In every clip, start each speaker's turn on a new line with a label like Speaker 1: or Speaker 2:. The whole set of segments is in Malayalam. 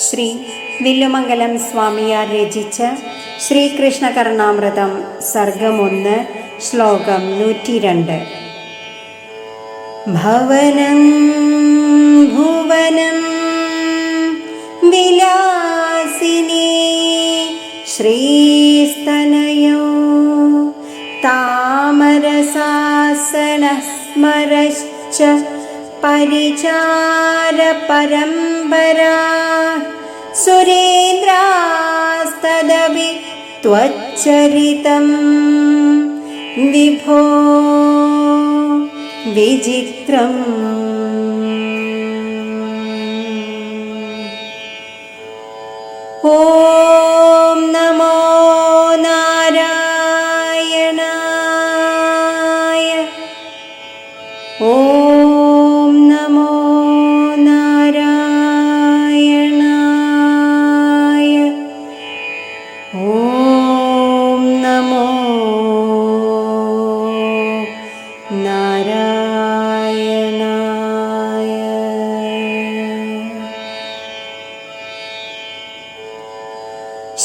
Speaker 1: ശ്രീ വില്ലുമംഗലം സ്വാമിയാർ രചിച്ച ശ്രീകൃഷ്ണ കർണാമൃതം സർഗമൊന്ന് ശ്ലോകം നൂറ്റി രണ്ട് ഭവനം ഭുവനം വിലാസിനി ശ്രീസ്തനയോ താമരസാസനസ്മരശ്ച परिचारपरम्परा। सुरेन्द्रास्तदपि त्वच्चरितं विभो विचित्रम्।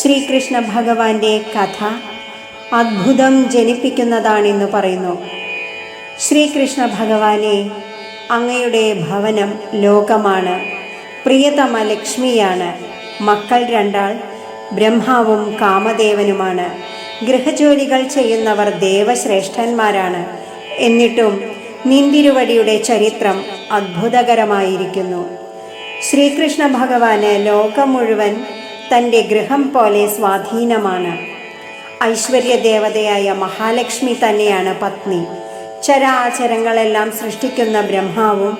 Speaker 1: ശ്രീകൃഷ്ണ ഭഗവാന്റെ കഥ അത്ഭുതം ജനിപ്പിക്കുന്നതാണെന്ന് പറയുന്നു. ശ്രീകൃഷ്ണ ഭഗവാനെ അങ്ങയുടെ ഭവനം ലോകമാണ്. പ്രിയതമ ലക്ഷ്മിയാണ്. മക്കൾ രണ്ടാൾ ബ്രഹ്മാവും കാമദേവനുമാണ്. ഗൃഹജോലികൾ ചെയ്യുന്നവർ ദേവശ്രേഷ്ഠന്മാരാണ്. എന്നിട്ടും നിന്തിരുവടിയുടെ ചരിത്രം അത്ഭുതകരമായിരിക്കുന്നു. ശ്രീകൃഷ്ണ ഭഗവാന് ലോകം മുഴുവൻ തന്റെ ഗൃഹം പോലെ സ്വാധീനമാണ്. ഐശ്വര്യദേവതയായ മഹാലക്ഷ്മി തന്നെയാണ് പത്നി. ചരാചരങ്ങളെല്ലാം സൃഷ്ടിക്കുന്ന ബ്രഹ്മാവും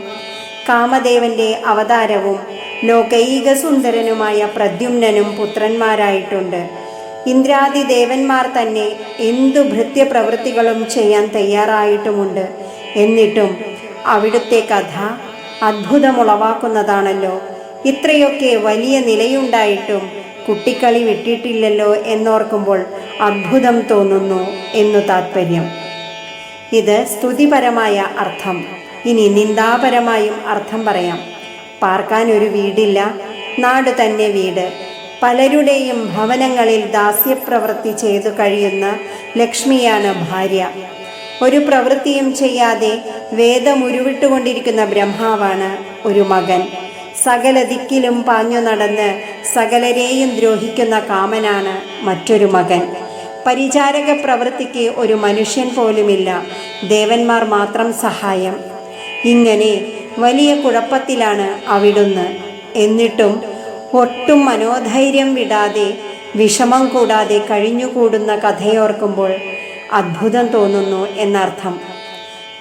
Speaker 1: കാമദേവന്റെ അവതാരവും ലോകൈക സുന്ദരനുമായ പുത്രന്മാരായിട്ടുണ്ട്. ഇന്ദ്രാദി ദേവന്മാർ തന്നെ എന്തു ഭൃത്യപ്രവൃത്തികളും ചെയ്യാൻ തയ്യാറായിട്ടുമുണ്ട് എന്നിട്ടും അവിടുത്തെ കഥ അത്ഭുതമുളവാക്കുന്നതാണല്ലോ. ഇത്രയൊക്കെ വലിയ നിലയുണ്ടായിട്ടും കുട്ടിക്കളി വിട്ടിട്ടില്ലല്ലോ എന്നോർക്കുമ്പോൾ അത്ഭുതം തോന്നുന്നു എന്നു താത്പര്യം. ഇത് സ്തുതിപരമായ അർത്ഥം. ഇനി നിന്ദാപരമായും അർത്ഥം പറയാം. പാർക്കാൻ ഒരു വീടില്ല നാട് തന്നെ വീട്. പലരുടെയും ഭവനങ്ങളിൽ ദാസ്യപ്രവൃത്തി ചെയ്തു കഴിയുന്ന ലക്ഷ്മിയാണ് ഭാര്യ. ഒരു പ്രവൃത്തിയും ചെയ്യാതെ വേദമുരുവിട്ടുകൊണ്ടിരിക്കുന്ന ബ്രഹ്മാവാണ് ഒരു മകൻ. സകല ദിക്കിലും പാഞ്ഞു നടന്ന് സകലരെയും ദ്രോഹിക്കുന്ന കാമനാണ് മറ്റൊരു മകൻ. പരിചാരക പ്രവൃത്തിക്ക് ഒരു മനുഷ്യൻ പോലുമില്ല. ദേവന്മാർ മാത്രം സഹായം. ഇങ്ങനെ വലിയ കുഴപ്പത്തിലാണ് അവിടുന്ന്. എന്നിട്ടും ഒട്ടും മനോധൈര്യം വിടാതെ വിഷമം കൂടാതെ കഴിഞ്ഞുകൂടുന്ന കഥയോർക്കുമ്പോൾ അത്ഭുതം തോന്നുന്നു എന്നർത്ഥം.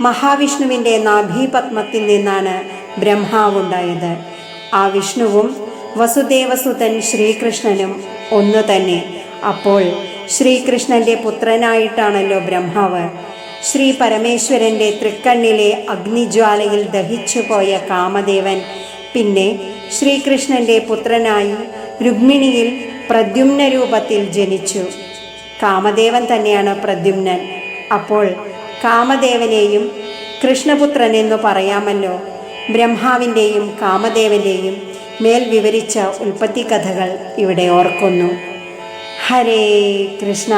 Speaker 1: മഹാവിഷ്ണുവിന്റെ നാഭീപത്മത്തിൽ നിന്നാണ് ബ്രഹ്മാവുണ്ടായത്. ആ വിഷ്ണുവും വസുദേവസുതൻ ശ്രീകൃഷ്ണനും ഒന്നു തന്നെ. അപ്പോൾ ശ്രീകൃഷ്ണന്റെ പുത്രനായിട്ടാണല്ലോ ബ്രഹ്മാവ്. ശ്രീ പരമേശ്വരന്റെ തൃക്കണ്ണിലെ അഗ്നിജ്വാലയിൽ ദഹിച്ചുപോയ കാമദേവൻ പിന്നെ ശ്രീകൃഷ്ണന്റെ പുത്രനായി രുക്മിണിയിൽ പ്രദ്യുമ്ന രൂപത്തിൽ ജനിച്ചു. കാമദേവൻ തന്നെയാണ് പ്രദ്യുമ്നൻ. അപ്പോൾ കാമദേവനെയും കൃഷ്ണപുത്രൻ എന്നു പറയാമല്ലോ. ബ്രഹ്മാവിന്റെയും കാമദേവന്റെയും മേൽ വിവരിച്ച ഉൽപ്പത്തി കഥകൾ ഇവിടെ ഓർക്കുന്നു. ഹരേ കൃഷ്ണ.